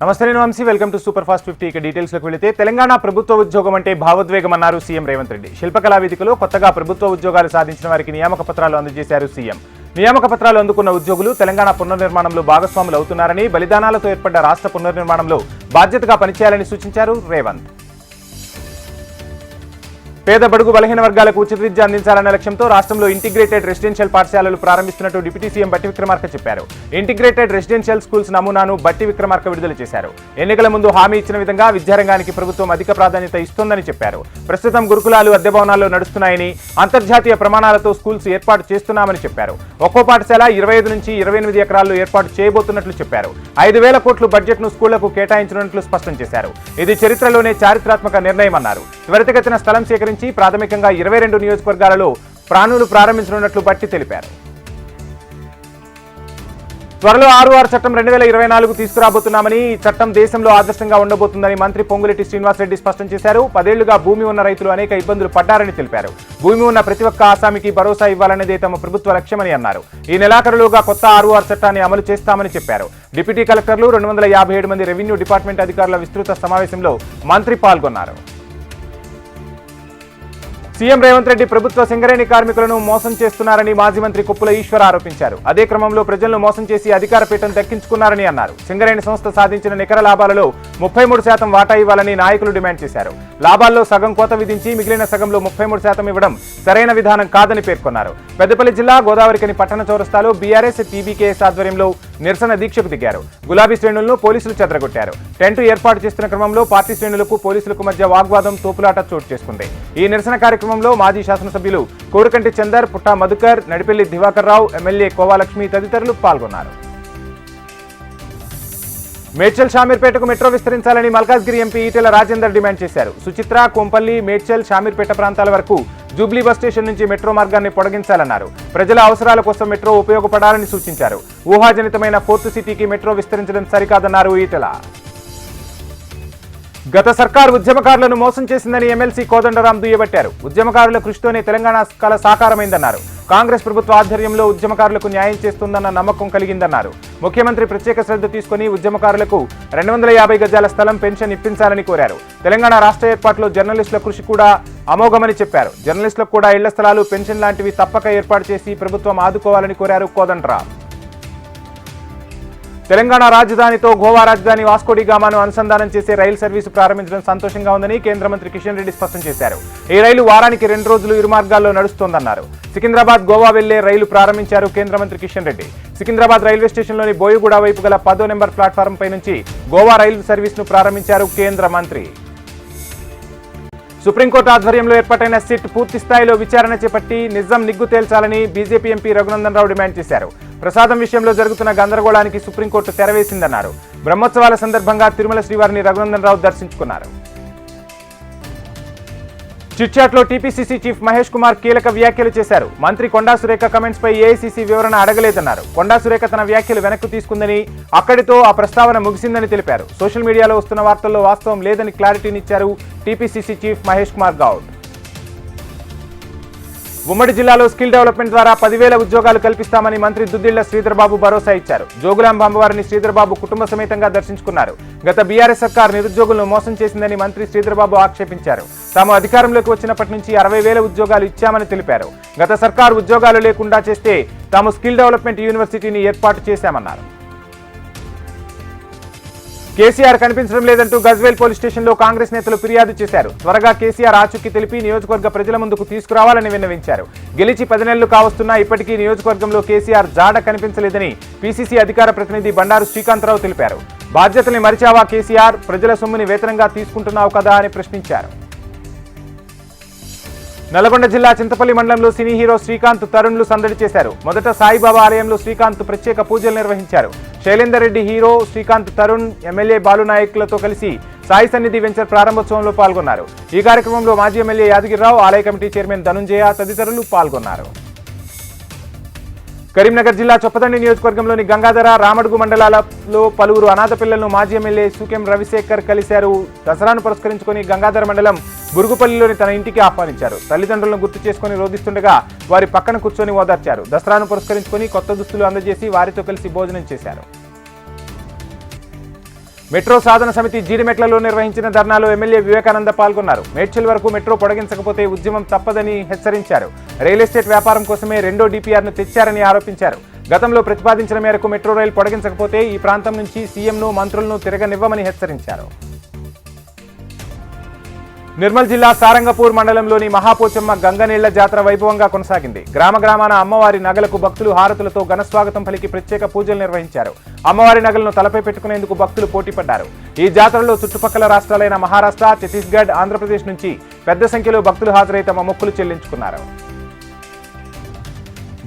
నమస్తే నేను Vamsi. Welcome to super fast fifty ఇక డీటెయిల్స్లోకి వెళితే తెలంగాణ ప్రభుత్వ ఉద్యోగం అంటే భావోద్వేగం అన్నారు సీఎం రేవంత్ రెడ్డి. శిల్పకళా వేదికలో కొత్తగా ప్రభుత్వ ఉద్యోగాలు సాధించిన వారికి నియామక పత్రాలు అందజేశారు సీఎం. నియామక పత్రాలు అందుకున్న ఉద్యోగులు తెలంగాణ పునర్నిర్మాణంలో భాగస్వాములు అవుతున్నారని బలిదానాలతో ఏర్పడ్డ రాష్ట్ర పునర్నిర్మాణంలో బాధ్యతగా పనిచేయాలని సూచించారు రేవంత్. పేద బడుగు బలహీన వర్గాలకు ఉచిత విద్య అందించాలన్న లక్ష్యంతో రాష్ట్రంలో ఇంటిగ్రేటెడ్ రెసిడెన్షియల్ పాఠశాలలు ప్రారంభిస్తున్నట్టు డిప్యూటీ సీఎం బట్టి విక్రమార్క చెప్పారు. ఇంటిగ్రేటెడ్ రెసిడెన్షియల్ స్కూల్స్ నమూనాను బట్టి విక్రమార్క విడుదల చేశారు. ఎన్నికల ముందు హామీ ఇచ్చిన విధంగా విద్యారంగానికి ప్రభుత్వం అధిక ప్రాధాన్యత ఇస్తోందని చెప్పారు. ప్రస్తుతం గురుకులాలు అద్దె భవనాల్లో నడుస్తున్నాయని అంతర్జాతీయ ప్రమాణాలతో స్కూల్స్ ఏర్పాటు చేస్తున్నామని చెప్పారు. ఒక్కో పాఠశాల ఇరవై ఐదు నుంచి ఇరవై ఎనిమిది ఎకరాల్లో ఏర్పాటు చేయబోతున్నట్లు చెప్పారు. ఐదు వేల కోట్లు బడ్జెట్ను స్కూళ్ళకు కేటాయించనున్నట్లు స్పష్టం చేశారు. ఇది చరిత్రలోనే చారిత్రాత్మక నిర్ణయం అన్నారు త్వరితగతిన స్థలం సేకరించి ప్రాథమికంగా ఇరవై రెండు నియోజకవర్గాలలో ప్రాణులు ప్రారంభించనున్నట్లు బట్టి తెలిపారు. త్వరలో ఆరు ఆరు చట్టం రెండు వేల ఇరవై నాలుగు తీసుకురాబోతున్నామని ఈ చట్టం దేశంలో ఆదర్శంగా ఉండబోతుందని మంత్రి పొంగులెట్టి శ్రీనివాసరెడ్డి స్పష్టం చేశారు. పదేళ్ళుగా భూమి ఉన్న రైతులు అనేక ఇబ్బందులు పడ్డారని తెలిపారు. భూమి ఉన్న ప్రతి ఒక్క ఆసామికి భరోసా ఇవ్వాలనేదే తమ ప్రభుత్వ లక్ష్యమని అన్నారు. ఈ నెలాఖరులోగా కొత్త ఆరు ఆరు చట్టాన్ని అమలు చేస్తామని చెప్పారు. డిప్యూటీ కలెక్టర్లు రెండు వందల యాభై ఏడు మంది రెవెన్యూ డిపార్ట్మెంట్ అధికారుల విస్తృత సమావేశంలో మంత్రి పాల్గొన్నారు. సీఎం రేవంత్ రెడ్డి ప్రభుత్వ సింగరేణి కార్మికులను మోసం చేస్తున్నారని మాజీ మంత్రి కుప్పుల ఈశ్వర్ ఆరోపించారు. అదే క్రమంలో ప్రజలను మోసం చేసి అధికార పీఠం దక్కించుకున్నారని అన్నారు. సింగరేణి సంస్థ సాధించిన నికర లాభాలలో ముప్పై మూడు శాతం వాటా ఇవ్వాలని నాయకులు డిమాండ్ చేశారు. లాభాల్లో సగం కోత విధించి మిగిలిన సగంలో ముప్పై మూడు శాతం ఇవ్వడం సరైన విధానం కాదని పేర్కొన్నారు. పెద్దపల్లి జిల్లా గోదావరికని పట్టణ చౌరస్తాలో బీఆర్ఎస్ టీబీకేఎస్ ఆధ్వర్యంలో నిరసన దీక్షకు దిగారు. గులాబీ శ్రేణులను పోలీసులు చెదరగొట్టారు. టెంట్ ఏర్పాటు చేస్తున్న క్రమంలో పార్టీ శ్రేణులకు పోలీసులకు మధ్య వాగ్వాదం తోపులాట చోటు చేసుకుంది. ఈ నిరసన కార్యక్రమం కార్యక్రమంలో మాజీ శాసనసభ్యులు కోరుకంటి చందర్ పుట్టా మధుకర్ నడిపెల్లి దివాకర్ రావు ఎమ్మెల్యే కోవాలక్ష్మి తదితరులు పాల్గొన్నారు. మేడ్చల్ షామీర్పేటకు మెట్రో విస్తరించాలని మల్కాజ్గిరి ఎంపీ ఈటెల రాజేందర్ డిమాండ్ చేశారు. సుచిత్ర కొంపల్లి మేడ్చల్ షామీర్పేట ప్రాంతాల వరకు జూబ్లీ బస్ స్టేషన్ నుంచి మెట్రో మార్గాన్ని పొడిగించాలన్నారు. ప్రజల అవసరాల కోసం మెట్రో ఉపయోగపడాలని సూచించారు. ఊహాజనితమైన ఫోర్త్ సిటీకి మెట్రో విస్తరించడం సరికాదన్నారు ఈటెల. గత సర్కార్ ఉద్యమకారులను మోసం చేసిందని ఎమ్మెల్సీ కోదండరాం దుయ్యబట్టారు. ఉద్యమకారుల కృషితోనే తెలంగాణ కల సాకారమైందన్నారు. కాంగ్రెస్ ప్రభుత్వ ఆధ్వర్యంలో ఉద్యమకారులకు న్యాయం చేస్తుందన్న నమ్మకం కలిగిందన్నారు. ముఖ్యమంత్రి ప్రత్యేక శ్రద్ధ తీసుకుని ఉద్యమకారులకు రెండు వందల యాభై గజాల స్థలం పెన్షన్ ఇప్పించాలని కోరారు. తెలంగాణ రాష్ట్ర ఏర్పాటులో జర్నలిస్టుల కృషి కూడా అమోఘమని చెప్పారు. జర్నలిస్టులకు కూడా ఇళ్ళ స్థలాలు పెన్షన్ లాంటివి తప్పక ఏర్పాటు చేసి ప్రభుత్వం ఆదుకోవాలని కోరారు కోదండరాం. తెలంగాణ రాజధానితో గోవా రాజధాని వాస్కోడిగామాను అనుసంధానం చేసే రైలు సర్వీసు ప్రారంభించడం సంతోషంగా ఉందని కేంద్ర మంత్రి కిషన్ రెడ్డి స్పష్టం చేశారు. ఈ రైలు వారానికి రెండు రోజులు ఇరు మార్గాల్లో నడుస్తోందన్నారు. సికింద్రాబాద్ గోవా వెళ్ళే రైలు ప్రారంభించారు కేంద్ర మంత్రి కిషన్ రెడ్డి. సికింద్రాబాద్ రైల్వే స్టేషన్లోని బోయగూడ వైపు గల పదో నెంబర్ ప్లాట్ఫారంపై నుంచి గోవా రైలు సర్వీస్ను ప్రారంభించారు కేంద్ర మంత్రి. సుప్రీంకోర్టు ఆధ్వర్యంలో ఏర్పాటైన సిట్ పూర్తి స్థాయిలో విచారణ చేపట్టి నిజం నిగ్గు తేల్చాలని BJP MP Raghunandan Rao demand చేశారు. ప్రసాదం విషయంలో జరుగుతున్న గందరగోళానికి సుప్రీంకోర్టు తెరవేసిందన్నారు. బ్రహ్మోత్సవాల సందర్భంగా తిరుమల శ్రీవారిని రఘునందన్ రావు దర్శించుకున్నారు. చిట్చాట్లో టీపీసీసీ చీఫ్ మహేష్ కుమార్ కీలక వ్యాఖ్యలు చేశారు. మంత్రి కొండా సురేఖ కమెంట్స్ పై ఏఐసీసీ వివరణ అడగలేదన్నారు. కొండా సురేఖ తన వ్యాఖ్యలు వెనక్కు తీసుకుందని అక్కడితో ఆ ప్రస్తావన ముగిసిందని తెలిపారు. సోషల్ మీడియాలో వస్తున్న వార్తల్లో వాస్తవం లేదని క్లారిటీనిచ్చారు టీపీసీసీ చీఫ్ మహేష్ కుమార్ గౌడ్. ఉమ్మడి జిల్లాలో స్కిల్ డెవలప్మెంట్ ద్వారా పదివేల ఉద్యోగాలు కల్పిస్తామని మంత్రి దుద్దిళ్ళ శ్రీధర్బాబు భరోసా ఇచ్చారు. జోగులాం అమ్మవారిని శ్రీధర్బాబు కుటుంబ సమేతంగా దర్శించుకున్నారు. గత బీఆర్ఎస్ సర్కార్ నిరుద్యోగులను మోసం చేసిందని మంత్రి శ్రీధర్బాబు ఆక్షేపించారు. తాము అధికారంలోకి వచ్చినప్పటి నుంచి అరవై వేల ఉద్యోగాలు ఇచ్చామని తెలిపారు. గత సర్కార్ ఉద్యోగాలు లేకుండా చేస్తే తాము స్కిల్ డెవలప్మెంట్ యూనివర్సిటీని ఏర్పాటు చేశామన్నారు. కేసీఆర్ కనిపించడం లేదంటూ గజ్వేల్ పోలీస్ స్టేషన్లో కాంగ్రెస్ నేతలు ఫిర్యాదు చేశారు. త్వరగా కేసీఆర్ ఆచూకీ తెలిపి నియోజకవర్గ ప్రజల ముందుకు తీసుకురావాలని విన్నవించారు. గెలిచి పది నెలలు కావస్తున్నా ఇప్పటికీ నియోజకవర్గంలో కేసీఆర్ జాడ కనిపించలేదని పీసీసీ అధికార ప్రతినిధి బండారు శ్రీకాంతరావు తెలిపారు. బాధ్యతల్ని మరిచావా కేసీఆర్? ప్రజల సొమ్ముని వేతనంగా తీసుకుంటున్నావు కదా అని ప్రశ్నించారు. నల్గొండ జిల్లా చింతపల్లి మండలంలో సినీ హీరో శ్రీకాంత్ తరుణ్లు సందడి చేశారు. మొదట సాయిబాబా ఆలయంలో శ్రీకాంత్ ప్రత్యేక పూజలు నిర్వహించారు. శైలేందర్ రెడ్డి హీరో శ్రీకాంత్ తరుణ్ ఎమ్మెల్యే బాలునాయక్లతో కలిసి సాయి సన్నిధి వెంచర్ ప్రారంభోత్సవంలో పాల్గొన్నారు. ఈ కార్యక్రమంలో మాజీ ఎమ్మెల్యే యాదగిరిరావు ఆలయ కమిటీ చైర్మన్ ధనుంజయ తదితరులు పాల్గొన్నారు. కరీంనగర్ జిల్లా చొప్పదండి నియోజకవర్గంలోని గంగాధర రామడుగు మండలాలలో పలువురు అనాథ పిల్లలను మాజీ ఎమ్మెల్యే సుకెం రవిశేఖర్ కలిశారు. దసరాను పురస్కరించుకొని గంగాధర మండలం బురుగుపల్లిలోని తన ఇంటికి ఆహ్వానించారు. తల్లిదండ్రులను గుర్తు చేసుకుని రోధిస్తుండగా వారి పక్కన కూర్చొని ఓదార్చారు. దసరాను పురస్కరించుకొని కొత్త దుస్తులు అందజేసి వారితో కలిసి భోజనం చేశారు. మెట్రో సాధన సమితి జీడిమెట్లలో నిర్వహించిన ధర్నాలో ఎమ్మెల్యే వివేకానంద పాల్గొన్నారు. మేడ్చల్ వరకు మెట్రో పొడగించకపోతే ఉద్యమం తప్పదని హెచ్చరించారు. రియల్ ఎస్టేట్ వ్యాపారం కోసమే రెండో డిపిఆర్ను తెచ్చారని ఆరోపించారు. గతంలో ప్రతిపాదించిన మేరకు మెట్రో రైలు పొడగించకపోతే ఈ ప్రాంతం నుంచి సీఎంను మంత్రులను తిరగనివ్వమని హెచ్చరించారు. నిర్మల్ జిల్లా సారంగపూర్ మండలంలోని మహాపోచమ్మ గంగనీళ్ళ జాతర వైభవంగా కొనసాగింది. గ్రామ గ్రామాన అమ్మవారి నగలకు భక్తులు హారతులతో ఘనస్వాగతం పలికి ప్రత్యేక పూజలు నిర్వహించారు. అమ్మవారి నగలను తలపై పెట్టుకునేందుకు భక్తులు పోటీపడ్డారు. ఈ జాతరలో చుట్టుపక్కల రాష్ట్రాలైన మహారాష్ట్ర ఛత్తీస్గఢ్ ఆంధ్రప్రదేశ్ నుంచి పెద్ద సంఖ్యలో భక్తులు హాజరై తమ మొక్కులు చెల్లించుకున్నారు.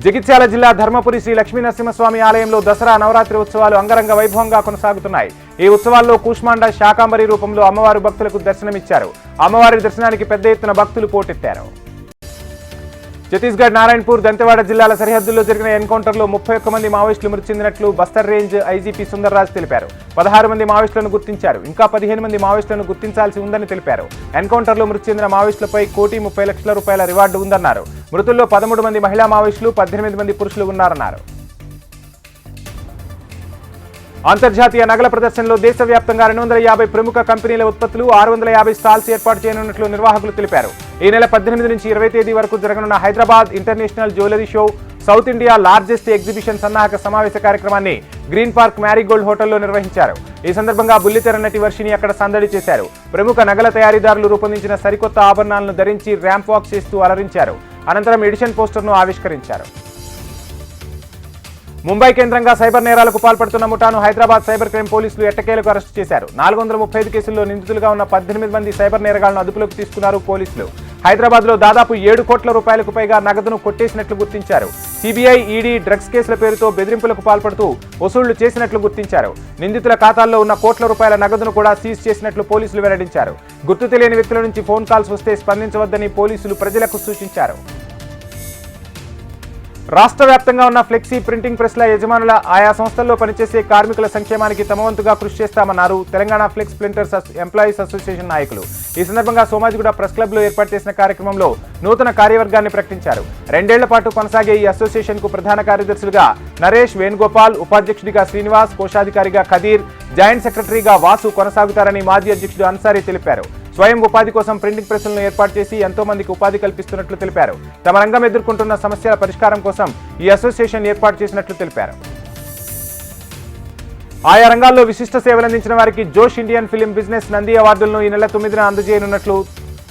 జగిత్యాల జిల్లా ధర్మపురి శ్రీ లక్ష్మీ నరసింహస్వామి ఆలయంలో దసరా నవరాత్రి ఉత్సవాలు అంగరంగ వైభవంగా కొనసాగుతున్నాయి. ఈ ఉత్సవాల్లో కూష్మాండ శాకాంబరి రూపంలో అమ్మవారు భక్తులకు దర్శనమిచ్చారు. అమ్మవారి దర్శనానికి పెద్ద ఎత్తున భక్తులు పోటెత్తారు. ఛత్తీస్గఢ్ నారాయణపూర్ దంతెవాడ జిల్లాల సరిహద్దుల్లో జరిగిన ఎన్కౌంటర్లో ముప్పై ఒక్క మంది మావోయిస్టులు మృతి చెందినట్లు బస్తర్ రేంజ్ ఐజీపీ సుందర్రాజ్ తెలిపారు. పదహారు మంది మావోయిస్టులను గుర్తించారు. ఇంకా పదిహేను మంది మావోయిస్టులను గుర్తించాల్సి ఉందని తెలిపారు. ఎన్కౌంటర్లో మృతి చెందిన మావోయిస్టులపై కోటి ముప్పై లక్షల రూపాయల రివార్డు ఉందన్నారు. మృతుల్లో పదమూడు మంది మహిళా మావోయిస్టులు పద్దెనిమిది మంది పురుషులు ఉన్నారన్నారు. అంతర్జాతీయ నగల ప్రదర్శనలో దేశవ్యాప్తంగా రెండు వందల యాభై ప్రముఖ కంపెనీల ఉత్పత్తులు ఆరు వందల యాభై స్టాల్స్ ఏర్పాటు చేయనున్నట్లు నిర్వాహకులు తెలిపారు. ఈ నెల పద్దెనిమిది నుంచి ఇరవై తేదీ వరకు జరగనున్న Hyderabad international jewellery show south India largest exhibition సన్నాహక సమావేశ కార్యక్రమాన్ని గ్రీన్ పార్క్ మ్యారీగోల్డ్ హోటల్లో నిర్వహించారు. ఈ సందర్భంగా బుల్లితెర నటి వర్షిని అక్కడ సందడి చేశారు. ప్రముఖ నగల తయారీదారులు రూపొందించిన సరికొత్త ఆభరణాలను ధరించి ర్యాంప్ వాక్ చేస్తూ అలరించారు. అనంతరం ఎడిషన్ పోస్టర్ను ఆవిష్కరించారు. ముంబై కేంద్రంగా సైబర్ నేరాలకు పాల్పడుతున్న ముఠాను హైదరాబాద్ సైబర్ క్రైమ్ పోలీసులు ఎట్టకేలకు అరెస్టు చేశారు. నాలుగు వందల ముప్పై ఐదు కేసుల్లో నిందితులుగా ఉన్న పద్దెనిమిది మంది సైబర్ నేరగాళ్ళను అదుపులోకి తీసుకున్నారు పోలీసులు. హైదరాబాద్లో దాదాపు ఏడు కోట్ల రూపాయలకు పైగా నగదును కొట్టేసినట్లు గుర్తించారు. సిబిఐ ఈడీ డ్రగ్స్ కేసుల పేరుతో బెదిరింపులకు పాల్పడుతూ వసూళ్ళు చేసినట్లు గుర్తించారు. నిందితుల ఖాతాల్లో ఉన్న కోట్ల రూపాయల నగదును కూడా సీజ్ చేసినట్లు పోలీసులు వెల్లడించారు. గుర్తు తెలియని వ్యక్తుల నుంచి ఫోన్ కాల్స్ వస్తే స్పందించవద్దని పోలీసులు ప్రజలకు సూచించారు. రాష్ట్ర వ్యాప్తంగా ఉన్న ఫ్లెక్సీ ప్రింటింగ్ ప్రెస్ల యజమానుల ఆయా సంస్థల్లో పనిచేసే కార్మికుల సంక్షేమానికి తమవంతుగా కృషి చేస్తామన్నారు Telangana flex printers employees association నాయకులు. ఈ సందర్భంగా సోమాజిగూడ ప్రెస్ క్లబ్లో ఏర్పాటు చేసిన కార్యక్రమంలో నూతన కార్యవర్గాన్ని ప్రకటించారు. రెండేళ్ళ పాటు కొనసాగే ఈ అసోసియేషన్కు ప్రధాన కార్యదర్శులుగా నరేష్ వేణుగోపాల్ ఉపాధ్యక్షుడిగా శ్రీనివాస్ కోశాధికారిగా ఖదీర్ జాయింట్ సెక్రటరీగా వాసు కొనసాగుతారని మాజీ అధ్యక్షుడు అన్సారీ తెలిపారు. స్వయం ఉపాధి కోసం ప్రింటింగ్ ప్రెస్లను ఏర్పాటు చేసి ఎంతో మందికి ఉపాధి కల్పిస్తున్నట్లు తెలిపారు. తమ రంగం ఎదుర్కొంటున్న సమస్యల పరిష్కారం కోసం ఈ అసోసియేషన్ ఏర్పాటు చేసినట్లు తెలిపారు. ఆయా రంగాల్లో విశిష్ట సేవలందించిన వారికి జోష్ ఇండియన్ ఫిలిం బిజినెస్ నంది అవార్డులను ఈ నెల తొమ్మిదిన అందజేయనున్నట్లు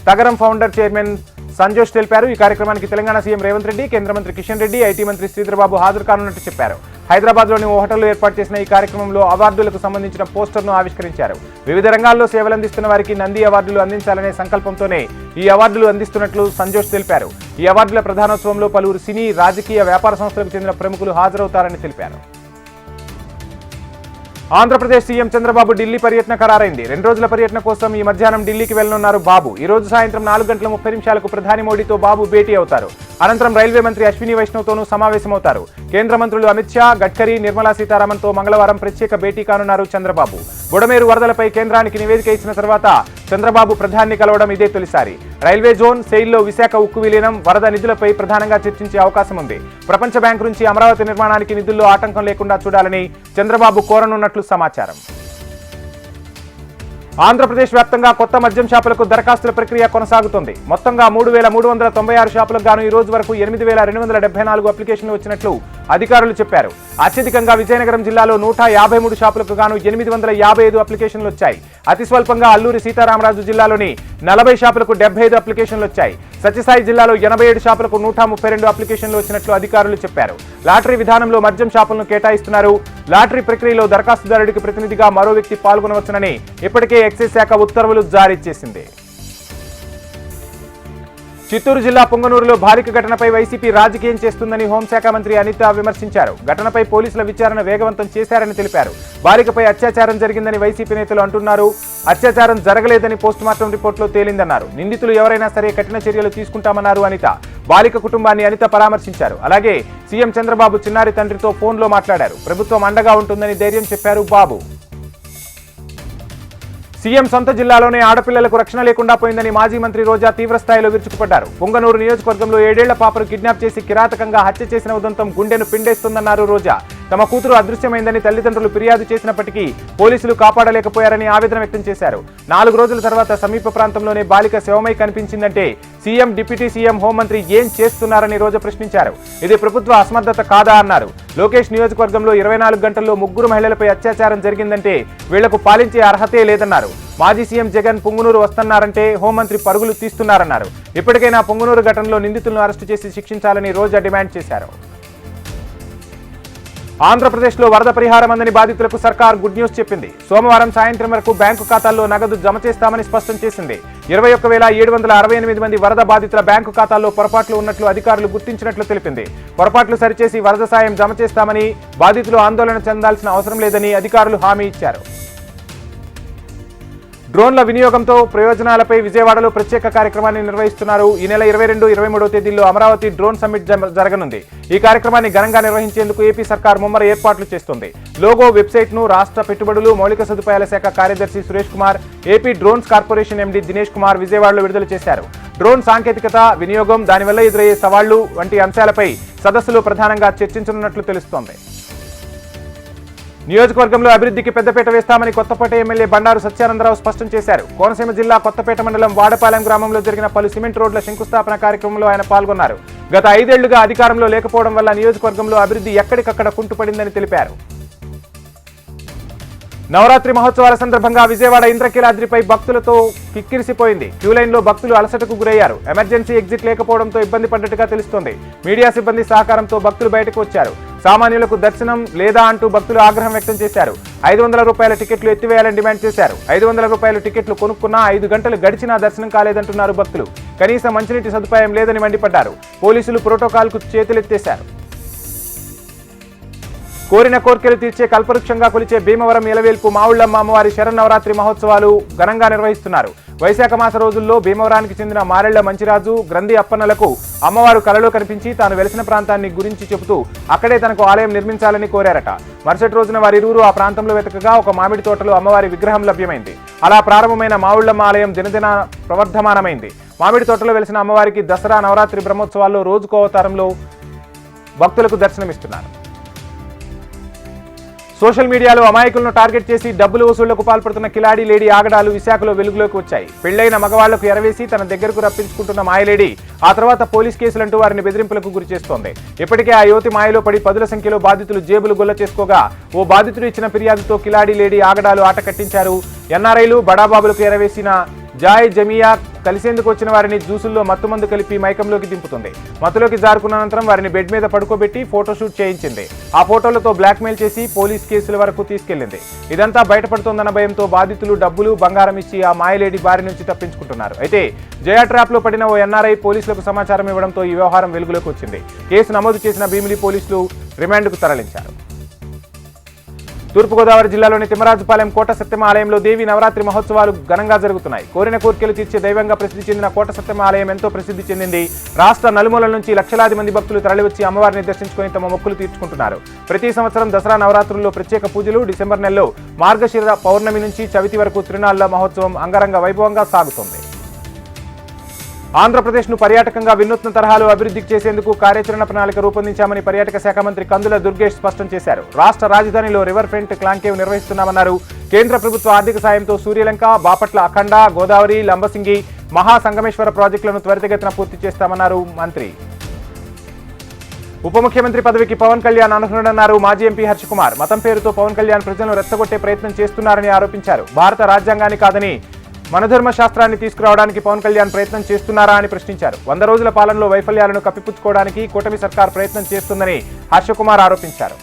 తగరం ఫౌండర్ చైర్మన్ సంజోష్ తెలిపారు. ఈ కార్యక్రమానికి తెలంగాణ సీఎం రేవంత్ రెడ్డి కేంద్ర మంత్రి కిషన్ రెడ్డి ఐటీ మంత్రి శ్రీధర్బాబు హాజరు కానున్నట్టు చెప్పారు. హైదరాబాద్లోని ఓ హోటల్లో ఏర్పాటు చేసిన ఈ కార్యక్రమంలో అవార్డులకు సంబంధించిన పోస్టర్ను ఆవిష్కరించారు. వివిధ రంగాల్లో సేవలందిస్తున్న వారికి నంది అవార్డులు అందించాలనే సంకల్పంతోనే ఈ అవార్డులు అందిస్తున్నట్లు సంజోష్ తెలిపారు. ఈ అవార్డుల ప్రధానోత్సవంలో పలువురు సినీ రాజకీయ వ్యాపార సంస్థలకు చెందిన ప్రముఖులు హాజరవుతారని తెలిపారు. ఆంధ్రప్రదేశ్ సీఎం చంద్రబాబు ఢిల్లీ పర్యటన ఖరారైంది. రెండు రోజుల పర్యటన కోసం ఈ మధ్యాహ్నం ఢిల్లీకి వెళ్ళనున్నారు బాబు. ఈ రోజు సాయంత్రం నాలుగు గంటల ముప్పై నిమిషాలకు ప్రధాని మోడీతో బాబు భేటీ అవుతారు. అనంతరం రైల్వే మంత్రి అశ్విని వైష్ణవ్తోనూ సమావేశమవుతారు. కేంద్ర మంత్రులు అమిత్ షా గడ్కరీ నిర్మలా సీతారామన్తో మంగళవారం ప్రత్యేక భేటీ కానున్నారు చంద్రబాబు. బుడమేరు వరదలపై కేంద్రానికి నివేదిక ఇచ్చిన తర్వాత చంద్రబాబు ప్రధాని కలవడం ఇదే తొలిసారి. రైల్వే జోన్ సెయిల్లో విశాఖ ఉక్కు విలీనం వరద నిధులపై ప్రధానంగా చర్చించే అవకాశం ఉంది ప్రపంచ బ్యాంకు నుంచి అమరావతి నిర్మాణానికి నిధుల్లో ఆటంకం లేకుండా చూడాలని చంద్రబాబు కోరనున్నట్లు సమాచారం. ఆంధ్రప్రదేశ్ వ్యాప్తంగా కొత్త మద్యం షాపులకు దరఖాస్తుల ప్రక్రియ కొనసాగుతుంది. మొత్తంగా మూడు వేల మూడు వందల తొంభై ఆరు షాపులకు గాను ఈ రోజు వరకు ఎనిమిది వేల రెండు వందల డెబ్బై నాలుగు అప్లికేషన్లు వచ్చినట్లు అధికారులు చెప్పారు. అత్యధికంగా విజయనగరం జిల్లాలో నూట యాభై మూడు షాపులకు గాను ఎనిమిది వందల యాభై ఐదు అప్లికేషన్లు వచ్చాయి. అతి స్వల్పంగా అల్లూరి సీతారామరాజు జిల్లాలోని నలభై షాపులకు డెబ్బై ఐదు అప్లికేషన్లు వచ్చాయి. సత్యసాయి జిల్లాలో ఎనభై ఏడు షాపులకు నూట ముప్పై రెండు అప్లికేషన్లు వచ్చినట్లు అధికారులు చెప్పారు. లాటరీ విధానంలో మద్యం షాపులను కేటాయిస్తున్నారు లాటరీ ప్రక్రియలో దరఖాస్తుదారుడికి ప్రతినిధిగా మరో వ్యక్తి పాల్గొనవచ్చునని ఇప్పటికే ఎక్సైజ్ శాఖ ఉత్తర్వులు జారీ చేసింది. చిత్తూరు జిల్లా పొంగనూరులో బాలిక ఘటనపై వైసీపీ రాజకీయం చేస్తుందని హోంశాఖ మంత్రి అనిత విమర్శించారు. ఘటనపై పోలీసుల విచారణ వేగవంతం చేశారని తెలిపారు. బాలికపై అత్యాచారం జరిగిందని వైసీపీ నేతలు అంటున్నారు. అత్యాచారం జరగలేదని పోస్టుమార్టం రిపోర్టులో తేలిందన్నారు. నిందితులు ఎవరైనా సరే కఠిన చర్యలు తీసుకుంటామన్నారు అనిత. బాలిక కుటుంబాన్ని అనిత పరామర్శించారు. అలాగే సీఎం చంద్రబాబు చిన్నారి తండ్రితో ఫోన్లో మాట్లాడారు. ప్రభుత్వం అండగా ఉంటుందని ధైర్యం చెప్పారు బాబు. సీఎం సొంత జిల్లాలోనే ఆడపిల్లలకు రక్షణ లేకుండా పోయిందని మాజీ మంత్రి రోజా తీవ్రస్థాయిలో విరుచుకుపడ్డారు. పొంగనూరు నియోజకవర్గంలో ఏడేళ్ళ పాపను కిడ్నాప్ చేసి కిరాతకంగా హత్య చేసిన ఉదంతం గుండెను పిండేస్తుందన్నారు రోజా. తమ కూతురు అదృశ్యమైందని తల్లిదండ్రులు ఫిర్యాదు చేసినప్పటికీ పోలీసులు కాపాడలేకపోయారని ఆవేదన వ్యక్తం చేశారు. నాలుగు రోజుల తర్వాత సమీప ప్రాంతంలోనే బాలిక శవమై కనిపించిందంటే సీఎం డిప్యూటీ సీఎం హోంమంత్రి ఏం చేస్తున్నారని రోజు ప్రశ్నించారు. ఇది ప్రభుత్వ అసమర్థత కాదా అన్నారు. లోకేష్ నియోజకవర్గంలో ఇరవై నాలుగు గంటల్లో ముగ్గురు మహిళలపై అత్యాచారం జరిగిందంటే వీళ్ళకు పాలించే అర్హతే లేదన్నారు. మాజీ సీఎం జగన్ పొంగునూరు వస్తున్నారంటే హోంమంత్రి పరుగులు తీస్తున్నారన్నారు. ఇప్పటికైనా పొంగునూరు ఘటనలో నిందితులను అరెస్టు చేసి శిక్షించాలని రోజా డిమాండ్ చేశారు. ఆంధ్రప్రదేశ్లో వరద పరిహారం అందని బాధితులకు సర్కార్ గుడ్ న్యూస్ చెప్పింది. సోమవారం సాయంత్రం వరకు బ్యాంకు ఖాతాల్లో నగదు జమ చేస్తామని స్పష్టం చేసింది. ఇరవై ఒక్క వేల ఏడు వందల అరవై ఎనిమిది మంది వరద బాధితుల బ్యాంకు ఖాతాల్లో పొరపాట్లు ఉన్నట్లు అధికారులు గుర్తించినట్లు తెలిపింది. పొరపాట్లు సరిచేసి వరద సాయం జమ చేస్తామని బాధితులు ఆందోళన చెందాల్సిన అవసరం లేదని అధికారులు హామీ ఇచ్చారు. డ్రోన్ల వినియోగంతో ప్రయోజనాలపై విజయవాడలో ప్రత్యేక కార్యక్రమాన్ని నిర్వహిస్తున్నారు. ఈ నెల ఇరవై రెండు ఇరవై మూడో తేదీల్లో అమరావతి డ్రోన్ సమ్మిట్ జరగనుంది. ఈ కార్యక్రమాన్ని ఘనంగా నిర్వహించేందుకు ఏపీ సర్కార్ ముమ్మర ఏర్పాట్లు చేస్తుంది. లోగో వెబ్సైట్ను రాష్ట్ర పెట్టుబడులు మౌలిక సదుపాయాల శాఖ కార్యదర్శి Suresh Kumar AP drones corporation MD Dinesh Kumar విజయవాడలో విడుదల చేశారు. డ్రోన్ సాంకేతికత వినియోగం దానివల్ల ఎదురయ్యే సవాళ్ళు వంటి అంశాలపై సదస్సులో ప్రధానంగా చర్చించనున్నట్లు తెలుస్తోంది. నియోజకవర్గంలో అభివృద్ధికి పెద్దపీట వేస్తామని కొత్తపేట ఎమ్మెల్యే బండారు సత్యానందరావు స్పష్టం చేశారు. కోనసీమ జిల్లా కొత్తపేట మండలం వాడపాలెం గ్రామంలో జరిగిన పలు సిమెంట్ రోడ్ల శంకుస్థాపన కార్యక్రమంలో ఆయన పాల్గొన్నారు. గత ఐదేళ్ళుగా అధికారంలో లేకపోవడం వల్ల నియోజకవర్గంలో అభివృద్ధి ఎక్కడికక్కడ కుంటుపడిందని తెలిపారు. నవరాత్రి మహోత్సవాల సందర్భంగా విజయవాడ ఇంద్రకీలాద్రిపై భక్తులతో కిక్కిరిసిపోయింది. క్యూలైన్లో భక్తులు అలసటకు గురయ్యారు. ఎమర్జెన్సీ ఎగ్జిట్ లేకపోవడంతో ఇబ్బంది పడ్డట్టుగా తెలుస్తోంది. మీడియా సిబ్బంది సహకారంతో భక్తులు బయటకు వచ్చారు. సామాన్యులకు దర్శనం లేదా అంటూ భక్తులు ఆగ్రహం వ్యక్తం చేశారు. ఐదు వందల రూపాయల టికెట్లు ఎత్తివేయాలని డిమాండ్ చేశారు. ఐదు వందల రూపాయల టికెట్లు కొనుక్కున్నా ఐదు గంటలు గడిచినా దర్శనం కాలేదంటున్నారు భక్తులు. కనీసం మంచినీటి సదుపాయం లేదని మండిపడ్డారు. పోలీసులు ప్రోటోకాల్కు చేతులెత్తేశారు. కోరిన కోర్కెలు తీర్చే కల్పవృక్షంగా కొలిచే భీమవరం ఎలవేల్పు మావుళ్ళమ్మ అమ్మవారి శరన్నవరాత్రి మహోత్సవాలు ఘనంగా నిర్వహిస్తున్నారు. వైశాఖ మాస రోజుల్లో భీమవరానికి చెందిన మారెళ్ళ మంచిరాజు గ్రంథి అప్పన్నలకు అమ్మవారు కలలో కనిపించి తాను వెలిసిన ప్రాంతాన్ని గురించి చెబుతూ అక్కడే తనకు ఆలయం నిర్మించాలని కోరారట. మరుసటి రోజున వారిరువురు ఆ ప్రాంతంలో వెతకగా ఒక మామిడి తోటలో అమ్మవారి విగ్రహం లభ్యమైంది. అలా ప్రారంభమైన మావుళ్ళమ్మ ఆలయం దినదిన ప్రవర్ధమానమైంది. మామిడి తోటలో వెలిసిన అమ్మవారికి దసరా నవరాత్రి బ్రహ్మోత్సవాల్లో రోజుకో అవతారంలో భక్తులకు దర్శనమిస్తున్నారు. సోషల్ మీడియాలో అమాయకులను టార్గెట్ చేసి డబ్బులు వసూళ్ళకు పాల్పడుతున్న కిలాడి లేడీ ఆగడాలు విశాఖలో వెలుగులోకి వచ్చాయి. పెళ్ళైన మగవాళ్ళకు ఎరవేసి తన దగ్గరకు రప్పించుకుంటున్న మాయలేడీ ఆ తర్వాత పోలీస్ కేసులంటూ వారిని బెదిరింపులకు గురి చేస్తోంది. ఇప్పటికే ఆ యువతి మాయలో పడి పదుల సంఖ్యలో బాధితులు జేబులు గొల్ల చేసుకోగా ఓ బాధితుడు ఇచ్చిన ఫిర్యాదుతో కిలాడి లేడీ ఆగడాలు ఆట కట్టించారు ఎన్ఆర్ఐలు బడాబాబులకు ఎరవేసిన జాయ్ జమియా కలిసేందుకు వచ్చిన వారిని జ్యూసుల్లో మత్తుమందు కలిపి మైకంలోకి దింపుతుంది. మత్తులోకి జారుకున్న అనంతరం వారిని బెడ్ మీద పడుకోబెట్టి ఫోటోషూట్ చేయించింది. ఆ ఫోటోలతో బ్లాక్మెయిల్ చేసి పోలీస్ కేసుల వరకు తీసుకెళ్ళింది ఇదంతా బయటపడుతోందన్న భయంతో బాధితులు డబ్బులు బంగారం ఇచ్చి ఆ మాయలేడి బారి నుంచి తప్పించుకుంటున్నారు. అయితే జయా ట్రాప్లో పడిన ఓ ఎన్ఆర్ఐ పోలీసులకు సమాచారం ఇవ్వడంతో ఈ వ్యవహారం వెలుగులోకి వచ్చింది. కేసు నమోదు చేసిన భీమిలి పోలీసులు రిమాండ్కు తరలించారు. తూర్పుగోదావరి జిల్లాలోని తిమ్మరాజుపాలెం కోట సత్యమ ఆలయంలో దేవి నవరాత్రి మహోత్సవాలు ఘనంగా జరుగుతున్నాయి. కోరిన కోర్కెలు తీర్చే దైవంగా ప్రసిద్ధి చెందిన కోట సత్యమ ఆలయం ఎంతో ప్రసిద్ధి చెందింది. రాష్ట్ర నలుమూలల నుంచి లక్షలాది మంది భక్తులు తరలివచ్చి అమ్మవారిని దర్శించుకొని తమ మొక్కులు తీర్చుకుంటున్నారు. ప్రతి సంవత్సరం దసరా నవరాత్రుల్లో ప్రత్యేక పూజలు డిసెంబర్ నెలలో మార్గశిర పౌర్ణమి నుంచి చవితి వరకు తిరునాళ్ళ మహోత్సవం అంగరంగ వైభవంగా సాగుతోంది. ఆంధ్రప్రదేశ్ను పర్యాటకంగా వినూత్న తరహాలో అభివృద్ధి చేసేందుకు కార్యాచరణ ప్రణాళిక రూపొందించామని పర్యాటక శాఖ మంత్రి కందుల దుర్గేష్ స్పష్టం చేశారు. రాష్ట్ర రాజధానిలో రివర్ ఫ్రంట్ క్లాంకేవ్ నిర్వహిస్తున్నామన్నారు. కేంద్ర ప్రభుత్వ ఆర్థిక సాయంతో సూర్యలంక బాపట్ల అఖండ గోదావరి లంబసింగి మహాసంగమేశ్వర ప్రాజెక్టులను త్వరితగతిన పూర్తి చేస్తామన్నారు మంత్రి. ఉప ముఖ్యమంత్రి పదవికి పవన్ కళ్యాణ్ అనర్హుడన్నారు మాజీ ఎంపీ హర్షకుమార్ మతం పేరుతో పవన్ కళ్యాణ్ ప్రజలను రెచ్చగొట్టే ప్రయత్నం చేస్తున్నారని ఆరోపించారు. భారత రాజ్యాంగాన్ని కాదని మనధర్మ శాస్త్రాన్ని తీసుకురావడానికి పవన్ కళ్యాణ్ ప్రయత్నం చేస్తున్నారా అని ప్రశ్నించారు. వంద రోజుల పాలనలో వైఫల్యాలను కప్పిపుచ్చుకోవడానికి కూటమి సర్కార్ ప్రయత్నం చేస్తుందని హర్షకుమార్ ఆరోపించారు.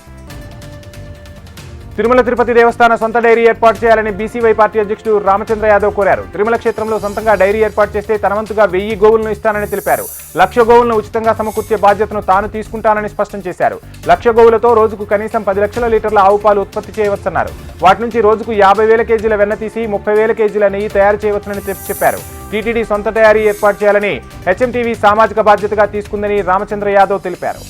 తిరుమల తిరుపతి దేవస్థాన సొంత డైరీ ఏర్పాటు చేయాలని బీసీవై పార్టీ అధ్యక్షుడు రామచంద్ర యాదవ్ కోరారు. తిరుమల క్షేత్రంలో సొంతంగా డైరీ ఏర్పాటు చేస్తే తనవంతుగా వెయ్యి గోవులను ఇస్తానని తెలిపారు. లక్ష గోవులను ఉచితంగా సమకూర్చే బాధ్యతను తాను తీసుకుంటానని స్పష్టం చేశారు. లక్ష గోవులతో రోజుకు కనీసం పది లక్షల లీటర్ల ఆవు పాలు ఉత్పత్తి చేయవచ్చన్నారు. వాటి నుంచి రోజుకు యాభై వేల కేజీల వెన్న తీసి ముప్పై వేల కేజీల నెయ్యి తయారు చేయవచ్చునని చెప్పారు. టీటీడీ సొంత తయారీ ఏర్పాటు చేయాలని హెచ్ఎంటీవీ సామాజిక బాధ్యతగా తీసుకుందని రామచంద్ర యాదవ్ తెలిపారు.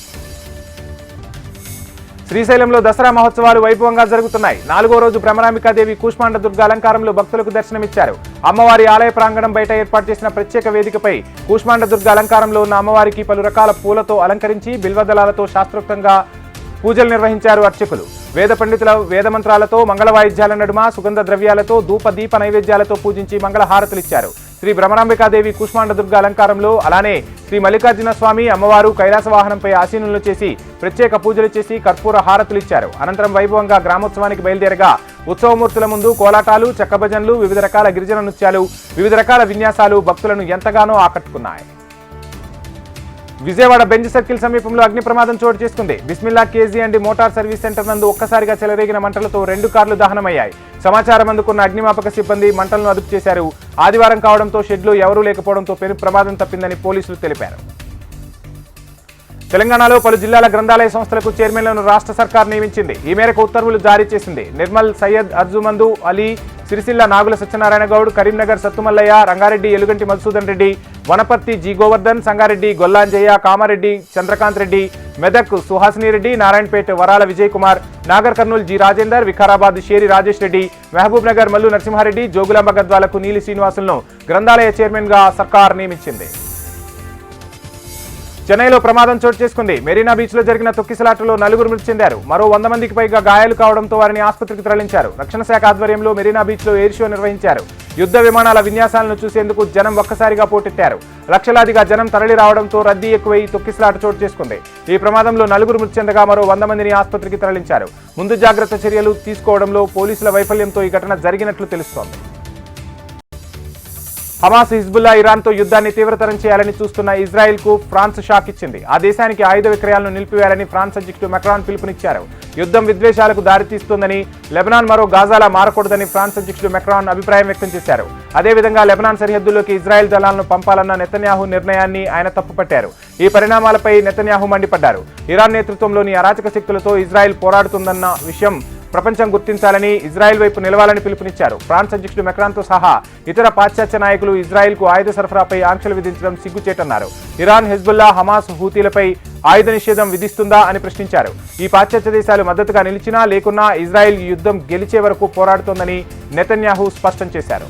శ్రీశైలంలో దసరా మహోత్సవాలు వైభవంగా జరుగుతున్నాయి. నాలుగో రోజు భ్రమరాంబికాదేవి కూష్మాండ దుర్గ అలంకారంలో భక్తులకు దర్శనమిచ్చారు. అమ్మవారి ఆలయ ప్రాంగణం బయట ఏర్పాటు చేసిన ప్రత్యేక వేదికపై కూష్మాండ దుర్గ అలంకారంలో ఉన్న అమ్మవారికి పలు రకాల పూలతో అలంకరించి బిల్వదళాలతో శాస్త్రోక్తంగా పూజలు నిర్వహించారు అర్చకులు. వేద పండితుల వేద మంత్రాలతో మంగళ వాయిద్యాల నడుమ సుగంధ ద్రవ్యాలతో ధూప దీప నైవేద్యాలతో పూజించి మంగళ హారతులిచ్చారు శ్రీ భ్రమరాంబికాదేవి కూష్మాండ దుర్గ అలంకారంలో అలానే శ్రీ మల్లికార్జున స్వామి అమ్మవారు కైలాస వాహనంపై ఆసీనులను చేసి ప్రత్యేక పూజలు చేసి కర్పూర హారతులిచ్చారు అనంతరం వైభవంగా గ్రామోత్సవానికి బయలుదేరగా ఉత్సవమూర్తుల ముందు కోలాటాలు చెక్కభజన్లు వివిధ రకాల గిరిజన నృత్యాలు వివిధ రకాల విన్యాసాలు భక్తులను ఎంతగానో ఆకట్టుకున్నాయి. విజయవాడ బెంజ్ సర్కిల్ సమీపంలో అగ్ని ప్రమాదం చోటు చేసుకుంది. Bismillah KG and motor service centre నందు ఒక్కసారిగా చెలరేగిన మంటలతో రెండు కార్లు దహనమయ్యాయి. సమాచారం అందుకున్న అగ్నిమాపక సిబ్బంది మంటలను అదుపు చేశారు ఆదివారం కావడంతో షెడ్లు ఎవరూ లేకపోవడంతో పెను ప్రమాదం తప్పిందని పోలీసులు తెలిపారు. తెలంగాణలో పలు జిల్లాల గ్రంథాలయ సంస్థలకు చైర్మన్లను రాష్ట్ర సర్కార్ నియమించింది. ఈ మేరకు ఉత్తర్వులు జారీ చేసింది. Nirmal Syed Arjumand Ali Sircilla Nagula Satyanarayana Goud Karimnagar Sattumallaiah Rangareddy Eluganti Madhusudan Reddy Wanaparthy G Govardhan Sangareddy Gollanjaiah Kamareddy Chandrakanth Reddy Medak Suhasini Reddy Narayanpet Varala Vijay Kumar Nagarkurnool G Rajender Vikarabad Sheri Rajesh Reddy Mahabubnagar Mallu Narasimha Reddy Jogulamba గద్వాలకు నీలి శ్రీనివాసులను గ్రంథాలయ చైర్మన్గా సర్కార్ నియమించింది. చెన్నైలో ప్రమాదం చోటు చేసుకుంది. మెరీనా బీచ్లో జరిగిన తొక్కిసలాటలో నలుగురు మృతి చెందారు. మరో వంద మందికి పైగా గాయాలు కావడంతో వారిని ఆసుపత్రికి తరలించారు. రక్షణ శాఖ ఆధ్వర్యంలో మెరీనా బీచ్లో ఎయిర్ షో నిర్వహించారు. యుద్ధ విమానాల విన్యాసాలను చూసేందుకు జనం ఒక్కసారిగా పోటెత్తారు. లక్షలాదిగా జనం తరలి రావడంతో రద్దీ ఎక్కువై తొక్కిసలాట చోటు చేసుకుంది. ఈ ప్రమాదంలో నలుగురు మృతి చెందగా మరో వంద మందిని ఆసుపత్రికి తరలించారు. ముందు జాగ్రత్త చర్యలు తీసుకోవడంలో పోలీసుల వైఫల్యంతో ఈ ఘటన జరిగినట్లు తెలుస్తోంది. హమాస్ హిజ్బుల్లా ఇరాన్తో యుద్ధాన్ని తీవ్రతరం చేయాలని చూస్తున్న ఇజ్రాయెల్కు ఫ్రాన్స్ షాక్ ఇచ్చింది. ఆ దేశానికి ఆయుధ విక్రయాలను నిలిపివేయాలని ఫ్రాన్స్ అధ్యక్షుడు మెక్రాన్ పిలుపునిచ్చారు. యుద్ధం విద్వేషాలకు దారితీస్తుందని లెబనాన్ మరో గాజాలా మారకూడదని ఫ్రాన్స్ అధ్యక్షుడు మెక్రాన్ అభిప్రాయం వ్యక్తం చేశారు. అదేవిధంగా లెబనాన్ సరిహద్దుల్లోకి ఇజ్రాయెల్ దళాలను పంపాలన్న నెతన్యాహు నిర్ణయాన్ని ఆయన తప్పుపట్టారు. ఈ పరిణామాలపై నెతన్యాహు మండిపడ్డారు. ఇరాన్ నేతృత్వంలోని అరాచక శక్తులతో ఇజ్రాయెల్ పోరాడుతుందన్న విషయం ప్రపంచం గుర్తించాలని ఇజ్రాయెల్ వైపు నిలవాలని పిలుపునిచ్చారు. ఫ్రాన్స్ అధ్యక్షుడు మెక్రాన్తో సహా ఇతర పాశ్చాత్య నాయకులు ఇజ్రాయెల్కు ఆయుధ సరఫరాపై ఆంక్షలు విధించడం సిగ్గుచేటన్నారు. ఇరాన్ హెజ్బుల్లా హమాస్ హూతీలపై ఆయుధ నిషేధం విధిస్తుందా అని ప్రశ్నించారు. ఈ పాశ్చాత్య దేశాలు మద్దతుగా నిలిచినా లేకున్నా ఇజ్రాయెల్ యుద్ధం గెలిచే వరకు పోరాడుతోందని నెతన్యాహు స్పష్టం చేశారు.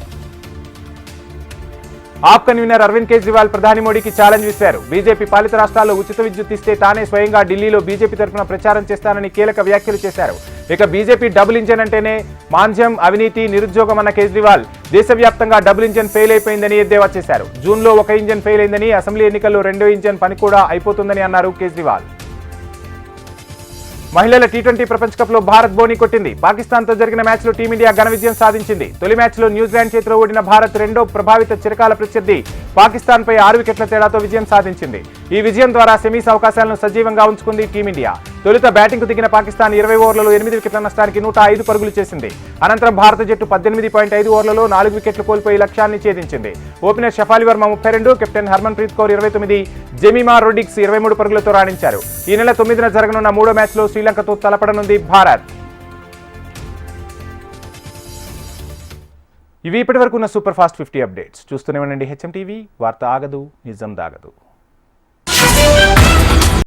ఆప్ కన్వీనర్ అరవింద్ కేజ్రీవాల్ ప్రధాని మోడీకి ఛాలెంజ్ విసిరారు. బీజేపీ పాలిత రాష్ట్రాల్లో ఉచిత విద్యుత్ ఇస్తే తానే స్వయంగా ఢిల్లీలో బీజేపీ తరఫున ప్రచారం చేస్తానని కీలక వ్యాఖ్యలు చేశారు. ఇక బీజేపీ డబుల్ ఇంజన్ అంటేనే మాంద్యం అవినీతి నిరుద్యోగం అన్న కేజ్రీవాల్ దేశవ్యాప్తంగా డబుల్ ఇంజన్ ఫెయిల్ అయిపోయిందని ఎద్దేవా చేశారు. జూన్లో ఒక ఇంజన్ ఫెయిల్ అయిందని అసెంబ్లీ ఎన్నికల్లో రెండో ఇంజన్ పని కూడా అయిపోతుందని అన్నారు కేజ్రీవాల్. మహిళల టీ ట్వంటీ ప్రపంచ కప్లో భారత్ బోని కొట్టింది. పాకిస్తాన్తో జరిగిన మ్యాచ్లో టీమిండియా ఘన విజయం సాధించింది. తొలి మ్యాచ్లో న్యూజిలాండ్ చేతిలో ఓడిన భారత్ రెండో ప్రభావిత చిరకాల ప్రత్యర్థి పాకిస్తాన్ పై ఆరు వికెట్ల తేడాతో విజయం సాధించింది. ఈ విజయం ద్వారా సెమీస్ అవకాశాలను సజీవంగా ఉంచుకుంది టీమిండియా తొలుత బ్యాటింగ్కు దిగిన పాకిస్తాన్ ఇరవై ఓవర్లలో ఎనిమిది వికెట్ల నష్టానికి నూట ఐదు పరుగులు చేసింది. అనంతరం భారత జట్టు పద్దెనిమిది పాయింట్ ఐదు ఓవర్లలో నాలుగు వికెట్లు కోల్పోయి లక్ష్యాన్ని ఛేదించింది. ఓపెనర్ షఫాలి వర్మ ముప్పై రెండు కెప్టెన్ హర్మన్ ప్రీత్ కౌర్ ఇరవై తొమ్మిది జెమిమా రొడిక్స్ ఇరవై మూడు పరుగులతో రాణించారు. ఈ నెల తొమ్మిదిన జరగనున్న మూడో మ్యాచ్లో శ్రీలంకతో తలపడనుంది భారత్. ఇవి ఇప్పటి వరకు ఉన్న సూపర్ ఫాస్ట్ ఫిఫ్టీ అప్డేట్స్. చూస్తూనే ఉండండి హెచ్ఎం టీవీ. వార్త ఆగదు నిజం దాగదు.